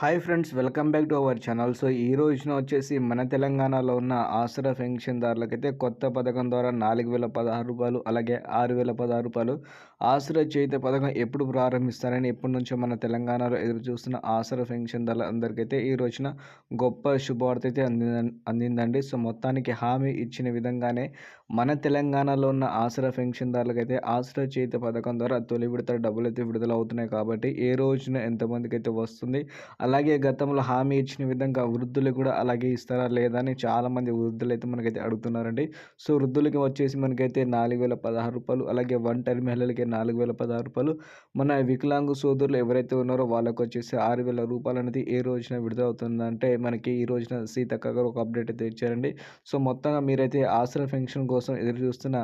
Hi friends welcome back to our channel. So ఈ రోజున వచ్చేసి మన తెలంగాణలో ఉన్న ఆసరా పెన్షన్దారులకైతే కొత్త పథకం ద్వారా నాలుగు వేల పదహారు రూపాయలు అలాగే ఆరు వేల పదహారు రూపాయలు ఆసరా చేత పథకం ఎప్పుడు ప్రారంభిస్తారని ఎప్పటి నుంచో మన తెలంగాణలో ఎదురు చూస్తున్న ఆసరా పెన్షన్దారుల అందరికైతే ఈ రోజున గొప్ప శుభవార్త అయితే అందిందండి. సో మొత్తానికి హామీ ఇచ్చిన విధంగానే మన తెలంగాణలో ఉన్న ఆసరా పెన్షన్దారులకైతే ఆసరా చేత పథకం ద్వారా తొలి విడత డబ్బులు అయితే విడుదల అవుతున్నాయి కాబట్టి ఏ రోజున ఎంతమందికి అయితే వస్తుంది అలాగే గతంలో హామీ ఇచ్చిన విధంగా వృద్ధులు కూడా అలాగే ఇస్తారా లేదా అని చాలామంది వృద్ధులు అయితే మనకైతే అడుగుతున్నారండి. సో వృద్ధులకి వచ్చేసి మనకైతే నాలుగు వేల పదహారు రూపాయలు అలాగే ఒంటరి మహిళలకి నాలుగు వేల పదహారు రూపాయలు. మన వికలాంగు సోదరులు ఎవరైతే ఉన్నారో వాళ్ళకి వచ్చేసి ఆరు వేల రూపాయలు అనేది ఏ రోజున విడుదల అవుతుందంటే మనకి ఈ రోజున సీతక్క గారు ఒక అప్డేట్ అయితే ఇచ్చారండి. సో మొత్తంగా మీరైతే ఆసరా పెన్షన్ కోసం ఎదురు చూస్తున్న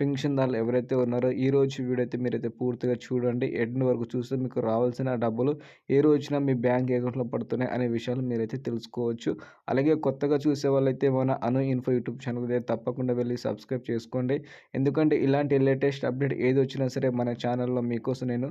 పెన్షన్దారులు ఎవరైతే ఉన్నారో ఈ రోజు వీడైతే మీరైతే పూర్తిగా చూడండి. ఎండ్ వరకు చూస్తే మీకు రావాల్సిన డబ్బులు ఏ రోజున మీ బ్యాంక్ అకౌంట్ అకౌంట్లో పడుతున్నాయి అనే విషయాలు మీరైతే తెలుసుకోవచ్చు. అలాగే కొత్తగా చూసే వాళ్ళైతే మన అను ఇన్ఫో యూట్యూబ్ ఛానల్ అయితే తప్పకుండా వెళ్ళి సబ్స్క్రైబ్ చేసుకోండి. ఎందుకంటే ఇలాంటి లేటెస్ట్ అప్డేట్ ఏది వచ్చినా సరే మన ఛానల్లో మీకోసం నేను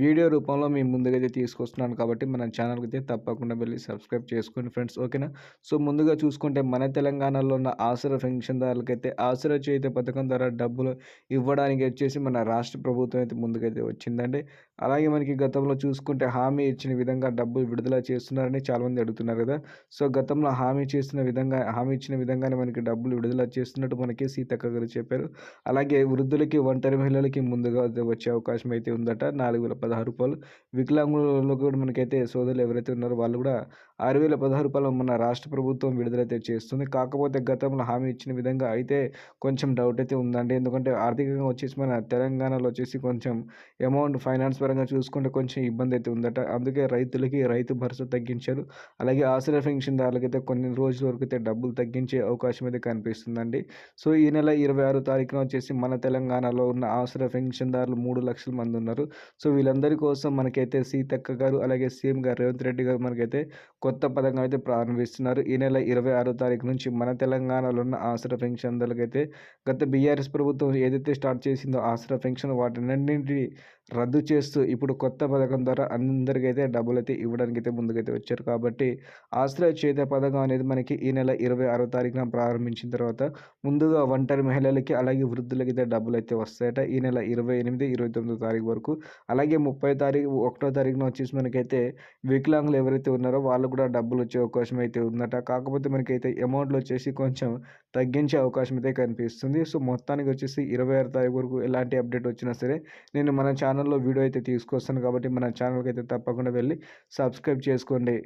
వీడియో రూపంలో మీ ముందుగైతే తీసుకొస్తున్నాను కాబట్టి మన ఛానల్కి అయితే తప్పకుండా వెళ్ళి సబ్స్క్రైబ్ చేసుకోండి ఫ్రెండ్స్. ఓకేనా? సో ముందుగా చూసుకుంటే మన తెలంగాణలో ఉన్న ఆసరా పెన్షన్దారులకైతే ఆసరా చేత పథకం ద్వారా డబ్బులు ఇవ్వడానికి వచ్చేసి మన రాష్ట్ర ప్రభుత్వం అయితే ముందుకైతే వచ్చిందండి. అలాగే మనకి గతంలో చూసుకుంటే హామీ ఇచ్చిన విధంగా డబ్బులు విడుదల చేస్తున్నారని చాలామంది అడుగుతున్నారు కదా. సో గతంలో హామీ చేసిన విధంగా హామీ ఇచ్చిన విధంగానే మనకి డబ్బులు విడుదల చేస్తున్నట్టు మనకి సీతక్క గారు చెప్పారు. అలాగే వృద్ధులకి ఒంటరి మహిళలకి ముందుగా వచ్చే అవకాశం అయితే ఉందట. నాలుగు వేల పదహారు రూపాయలు. వికలాంగులలో కూడా మనకైతే సోదరులు ఎవరైతే ఉన్నారో వాళ్ళు కూడా ఆరు వేల పదహారు రూపాయలు మన రాష్ట్ర ప్రభుత్వం విడుదలైతే చేస్తుంది. కాకపోతే గతంలో హామీ ఇచ్చిన విధంగా అయితే కొంచెం డౌట్ అయితే ఉందండి. ఎందుకంటే ఆర్థికంగా వచ్చేసి మన తెలంగాణలో వచ్చేసి కొంచెం అమౌంట్ ఫైనాన్స్ పరంగా చూసుకుంటే కొంచెం ఇబ్బంది అయితే ఉందట. అందుకే రైతులకి రైతు భరోసా తగ్గించారు. అలాగే ఆశ్రయ పెన్షన్దారులకైతే కొన్ని రోజుల వరకు అయితే డబ్బులు తగ్గించే అవకాశం అయితే కనిపిస్తుందండి. సో ఈ నెల ఇరవై ఆరు తారీఖున వచ్చేసి మన తెలంగాణలో ఉన్న ఆశ్రయ పెన్షన్దారులు మూడు లక్షల మంది ఉన్నారు. సో వీళ్ళందరి కోసం మనకైతే సీతక్క గారు అలాగే సీఎం గారు రేవంత్ రెడ్డి గారు మనకైతే కొత్త పథకం అయితే ప్రారంభిస్తున్నారు. ఈ నెల ఇరవై ఆరో తారీఖు నుంచి మన తెలంగాణలో ఉన్న ఆసరా పెన్షన్దారులకైతే గత బీఆర్ఎస్ ప్రభుత్వం ఏదైతే స్టార్ట్ చేసిందో ఆసరా పెన్షన్ వాటినన్నింటినీ రద్దు చేస్తూ ఇప్పుడు కొత్త పథకం ద్వారా అందరికైతే డబ్బులు అయితే ఇవ్వడానికి అయితే ముందుకైతే వచ్చారు. కాబట్టి ఆశ్రయ చేత పథకం అనేది మనకి ఈ నెల ఇరవై ఆరో తారీఖున ప్రారంభించిన తర్వాత ముందుగా ఒంటరి మహిళలకి అలాగే వృద్ధులకి అయితే డబ్బులు అయితే వస్తాయట. ఈ నెల ఇరవై ఎనిమిది ఇరవై తొమ్మిదో తారీఖు వరకు. అలాగే ముప్పై తారీఖు ఒకటో తారీఖున వచ్చేసి మనకైతే వికలాంగులు ఎవరైతే ఉన్నారో వాళ్ళు కూడా డబ్బులు వచ్చే అవకాశం అయితే ఉందట. కాకపోతే మనకైతే అమౌంట్లు వచ్చేసి కొంచెం తగ్గించే అవకాశం అయితే కనిపిస్తుంది. సో మొత్తానికి వచ్చేసి ఇరవై ఆరు తారీఖు వరకు ఎలాంటి అప్డేట్ వచ్చినా సరే నేను మన ఛానల్లో వీడియో అయితే తీసుకొస్తాను కాబట్టి మన ఛానల్కి అయితే తప్పకుండా వెళ్ళి సబ్స్క్రైబ్ చేసుకోండి.